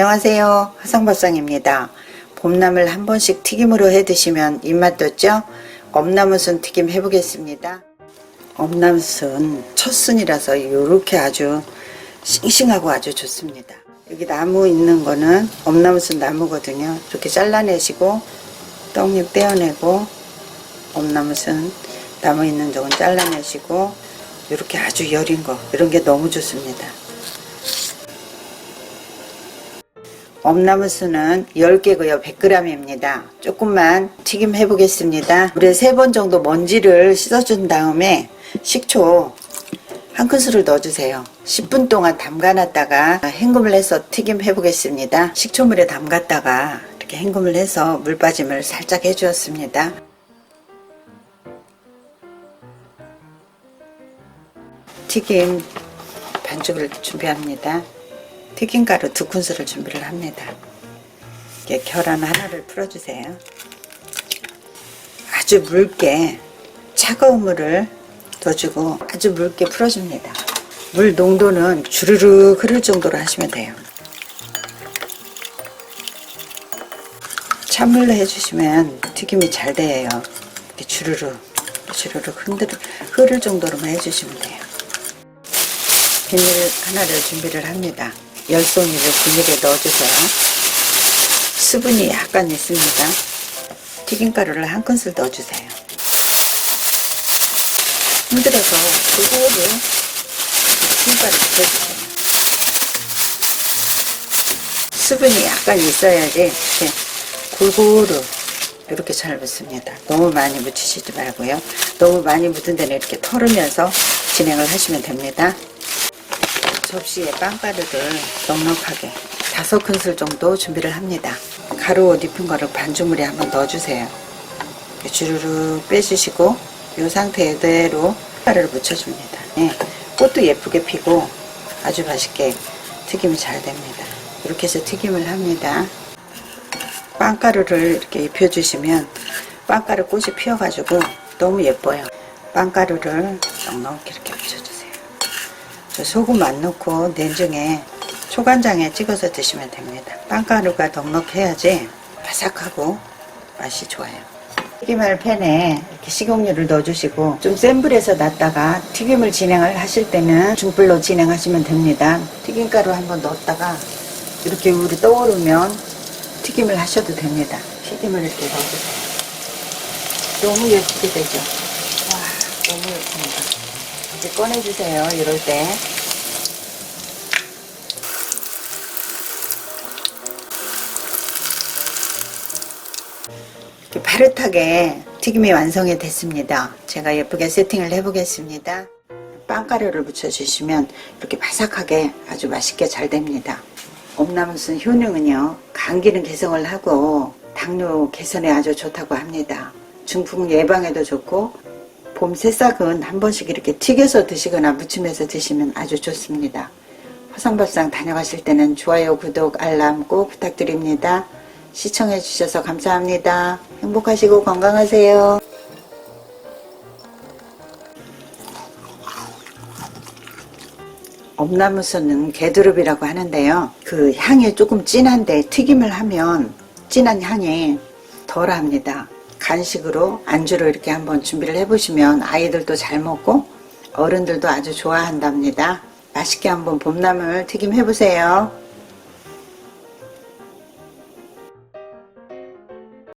안녕하세요. 화성밥상입니다. 봄나물 한 번씩 튀김으로 해 드시면 입맛 돋죠? 엄나무순 튀김 해 보겠습니다. 엄나무순 첫 순이라서 이렇게 아주 싱싱하고 아주 좋습니다. 여기 나무 있는 거는 엄나무순 나무거든요. 이렇게 잘라내시고 떡잎 떼어내고 엄나무순 나무 있는 쪽은 잘라내시고 이렇게 아주 여린 거 이런 게 너무 좋습니다. 엄나무수는 10개고요. 100g입니다. 조금만 튀김 해보겠습니다. 물에 3번 정도 먼지를 씻어준 다음에 식초 한 큰술을 넣어주세요. 10분 동안 담가놨다가 헹굼을 해서 튀김 해보겠습니다. 식초물에 담갔다가 이렇게 헹굼을 해서 물 빠짐을 살짝 해주었습니다. 튀김 반죽을 준비합니다. 튀김가루 두 큰술을 준비를 합니다. 이렇게 계란 하나를 풀어주세요. 아주 묽게 차가운 물을 넣어주고 아주 묽게 풀어줍니다. 물 농도는 주르륵 흐를 정도로 하시면 돼요. 찬물로 해주시면 튀김이 잘 돼요. 이렇게 주르륵 주르륵 흔들, 흐를 정도로만 해주시면 돼요. 비닐 하나를 준비를 합니다. 열송이를 비닐에 넣어주세요. 수분이 약간 있습니다. 튀김가루를 한 큰술 넣어주세요. 흔들어서 골고루 튀김가루 붙여주세요. 수분이 약간 있어야지 이렇게 골고루 이렇게 잘 묻습니다. 너무 많이 묻히시지 말고요. 너무 많이 묻은 데는 이렇게 털으면서 진행을 하시면 됩니다. 접시에 빵가루를 넉넉하게 다섯 큰술 정도 준비를 합니다. 가루 옷 입힌 거를 반주물에 한번 넣어주세요. 주르륵 빼주시고 이 상태 그대로 가루를 묻혀줍니다. 예, 꽃도 예쁘게 피고 아주 맛있게 튀김이 잘 됩니다. 이렇게 해서 튀김을 합니다. 빵가루를 이렇게 입혀주시면 빵가루 꽃이 피어가지고 너무 예뻐요. 빵가루를 넉넉히 이렇게 묻혀주세요. 소금 안 넣고 냉증에 초간장에 찍어서 드시면 됩니다. 빵가루가 넉넉해야지 바삭하고 맛이 좋아요. 튀김할 팬에 이렇게 식용유를 넣어주시고 좀 센 불에서 놨다가 튀김을 진행을 하실 때는 중불로 진행하시면 됩니다. 튀김가루 한번 넣었다가 이렇게 물이 떠오르면 튀김을 하셔도 됩니다. 튀김을 이렇게 넣어주세요. 너무 예쁘게 되죠? 와, 너무 예쁩니다. 이제 꺼내주세요. 이럴 때. 이렇게 파릇하게 튀김이 완성이 됐습니다. 제가 예쁘게 세팅을 해보겠습니다. 빵가루를 묻혀주시면 이렇게 바삭하게 아주 맛있게 잘 됩니다. 엄나무순 효능은요, 감기는 개성을 하고 당뇨 개선에 아주 좋다고 합니다. 중풍 예방에도 좋고 봄 새싹은 한 번씩 이렇게 튀겨서 드시거나 무침해서 드시면 아주 좋습니다. 화성밥상 다녀가실 때는 좋아요, 구독, 알람 꼭 부탁드립니다. 시청해 주셔서 감사합니다. 행복하시고 건강하세요. 엄나무순은 개두릅이라고 하는데요. 그 향이 조금 진한데 튀김을 하면 진한 향이 덜합니다. 간식으로 안주로 이렇게 한번 준비를 해보시면 아이들도 잘 먹고 어른들도 아주 좋아한답니다. 맛있게 한번 봄나물 튀김 해보세요.